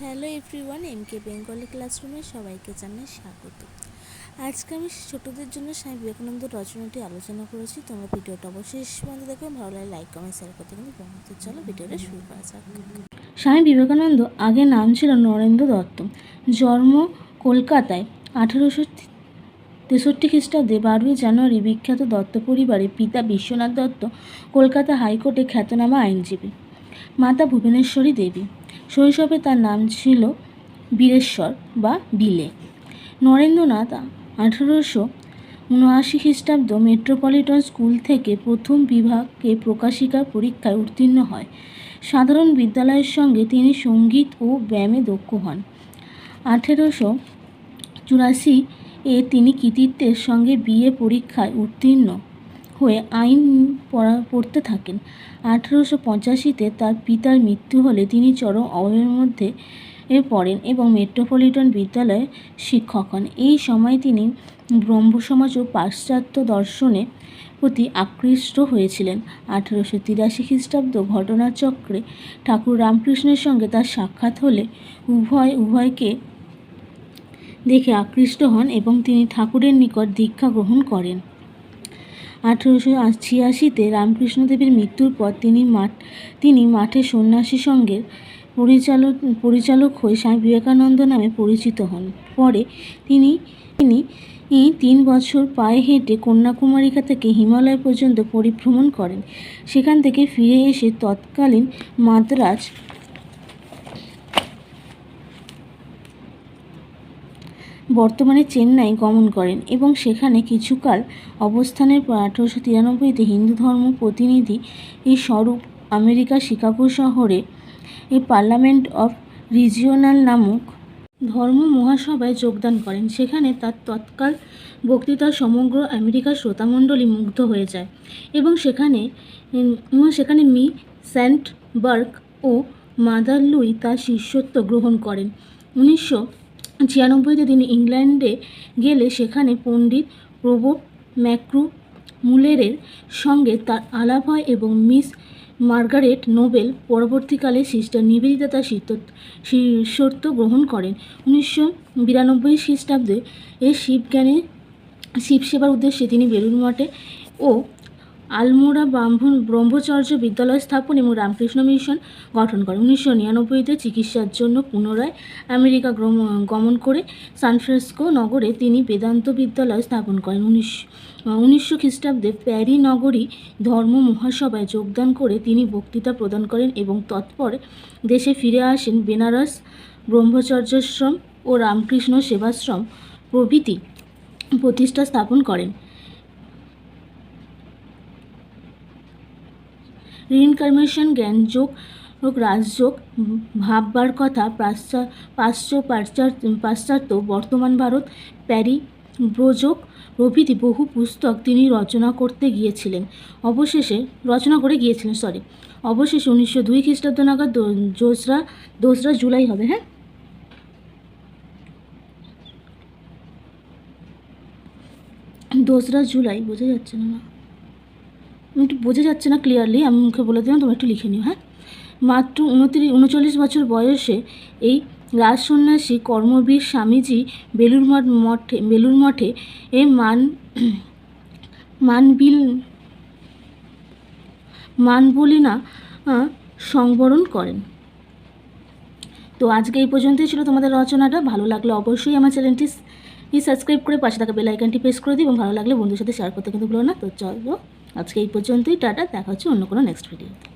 Hello everyone M K Bengali ক্লাসরুমে সবাইকে জানাই স্বাগত। আজকে আমি ছোটদের জন্য স্বামী বিবেকানন্দ রচনাটি আলোচনা করেছি। তোমরা ভিডিওটা অবশ্যই শেষ দেখবে ভালো লাগে লাইক কমেন্ট শেয়ার করতে কিন্তু বন্ধু চলো ভিডিওটা শুরু করা যাক। স্বামী বিবেকানন্দ আগে নাম ছিল নরেন্দ্র দত্ত। জন্ম কলকাতায় আঠেরোশো তেষট্টি খ্রিস্টাব্দে বারোই জানুয়ারি বিখ্যাত দত্ত পরিবারে পিতা বিশ্বনাথ দত্ত কলকাতা হাইকোর্টে খ্যাতনামা আইনজীবী। মাতা ভুবনেশ্বরী দেবী। শৈশবে তার নাম ছিল বীরেশ্বর বা বিলে। নরেন্দ্রনাথ আঠেরোশো উনআশি খ্রিস্টাব্দ মেট্রোপলিটন স্কুল থেকে প্রথম বিভাগে প্রকাশিকা পরীক্ষায় উত্তীর্ণ হয়। সাধারণ বিদ্যালয়ের সঙ্গে তিনি সংগীত ও ব্যায়ামে দক্ষ হন। আঠেরোশো চুরাশি এ তিনি কৃতিত্বের সঙ্গে বিএ পরীক্ষায় উত্তীর্ণ হয়ে আইন পড়া, পড়তে থাকেন। আঠেরোশো পঁচাশিতে তার পিতার মৃত্যু হলে তিনি চরম অভাবের মধ্যে পড়েন এবং মেট্রোপলিটন বিদ্যালয়ে শিক্ষক হন। এই সময় তিনি ব্রহ্মসমাজ ও পাশ্চাত্য দর্শনে প্রতি আকৃষ্ট হয়েছিলেন। আঠেরোশো তিরাশি খ্রিস্টাব্দ ঘটনাচক্রে ঠাকুর রামকৃষ্ণের সঙ্গে তার সাক্ষাৎ হলে উভয়, উভয়কে দেখে আকৃষ্ট হন এবং তিনি ঠাকুরের নিকট দীক্ষা গ্রহণ করেন। আঠেরোশো ছিয়াশিতে রামকৃষ্ণদেবের মৃত্যুর পর তিনি মাঠ, তিনি মাঠে সন্ন্যাসী সঙ্গের পরিচালক পরিচালক হয়ে স্বামী বিবেকানন্দ নামে পরিচিত হন। পরে তিনি তিনি তিন বছর পায়ে হেঁটে কন্যাকুমারিকা থেকে হিমালয় পর্যন্ত পরিভ্রমণ করেন। সেখান থেকে ফিরে এসে তৎকালীন মাদ্রাজ বর্তমানে চেন্নাই গমন করেন এবং সেখানে কিছুকাল অবস্থানের পর আঠেরোশো তিরানব্বইতে হিন্দু ধর্ম প্রতিনিধি এই স্বরূপ আমেরিকা শিকাগো শহরে এই পার্লামেন্ট অফ রিজিওনাল নামক ধর্ম মহাসভায় যোগদান করেন। সেখানে তার তৎকাল বক্তৃতা সমগ্র আমেরিকার শ্রোতামণ্ডলী মুগ্ধ হয়ে যায় এবং সেখানে সেখানে মি. স্যান্ট বার্ক ও মাদার লুই তার শিষ্যত্ব গ্রহণ করেন। উনিশশো ছিয়ানব্বইতে তিনি ইংল্যান্ডে গেলে সেখানে পণ্ডিত প্রবোপ ম্যাক্রু মুলেরের সঙ্গে তার আলাপ হয় এবং মিস মার্গারেট নোবেল পরবর্তীকালে সিস্টার নিবেদিতা তার শিষ্যত্ব গ্রহণ করেন। উনিশশো বিরানব্বই খ্রিস্টাব্দে এই শিবজ্ঞানে শিব সেবার উদ্দেশ্যে তিনি বেলুড় মঠে ও আলমোড়া ব্রাহ্মণ ব্রহ্মচর্য বিদ্যালয় স্থাপন এবং রামকৃষ্ণ মিশন গঠন করেন উনিশশো নিরানব্বইতে চিকিৎসার জন্য পুনরায় আমেরিকা গমন করে সানফ্রান্সিসকো নগরে তিনি বেদান্ত বিদ্যালয় স্থাপন করেন। উনিশ, উনিশশো খ্রিস্টাব্দে প্যারি নগরী ধর্ম মহাসভায় যোগদান করে তিনি বক্তৃতা প্রদান করেন এবং তৎপর দেশে ফিরে আসেন বেনারস ব্রহ্মচর্যাশ্রম ও রামকৃষ্ণ সেবাশ্রম প্রভৃতি প্রতিষ্ঠা স্থাপন করেন। রিইনকারনেশন জ্ঞানযোগ রাজযোগ ভাববার কথা পাশ্চাত্য পাশ্চাত্য পাশ্চাত্য, বর্তমান ভারত, প্যারি ব্রযোগ প্রভৃতি বহু পুস্তক তিনি রচনা করতে গিয়েছিলেন। অবশেষে, রচনা করে গিয়েছিলেন সরি অবশেষে উনিশশো দুই খ্রিস্টাব্দ নাগাদ দোসরা দোসরা জুলাই হবে হ্যাঁ? দোসরা জুলাই, বোঝা যাচ্ছে না। একটু বোঝা যাচ্ছে না ক্লিয়ারলি আমি মুখে বলে দিলাম, তোমরা একটু লিখে নিও হ্যাঁ? মাত্র উনত্রিশ, উনচল্লিশ বছর বয়সে এই রাজ সন্ন্যাসী কর্মবীর স্বামীজি বেলুর মঠ মঠে বেলুর মঠে এ মান, মানবিল, মানবলিনা সংবরণ করেন। তো আজকে এই পর্যন্তই ছিল তোমাদের রচনাটা, ভালো লাগলে অবশ্যই আমার চ্যানেলটি সাবস্ক্রাইব করে পাশে থাকা বেল আইকনটি প্রেস করে দিই এবং ভালো লাগলে বন্ধুর সাথে শেয়ার করতে কিন্তু ভুলো না। তো চলো। আজকে এই পর্যন্তই টাটা দেখা হচ্ছে অন্য কোনো নেক্সট ভিডিওতে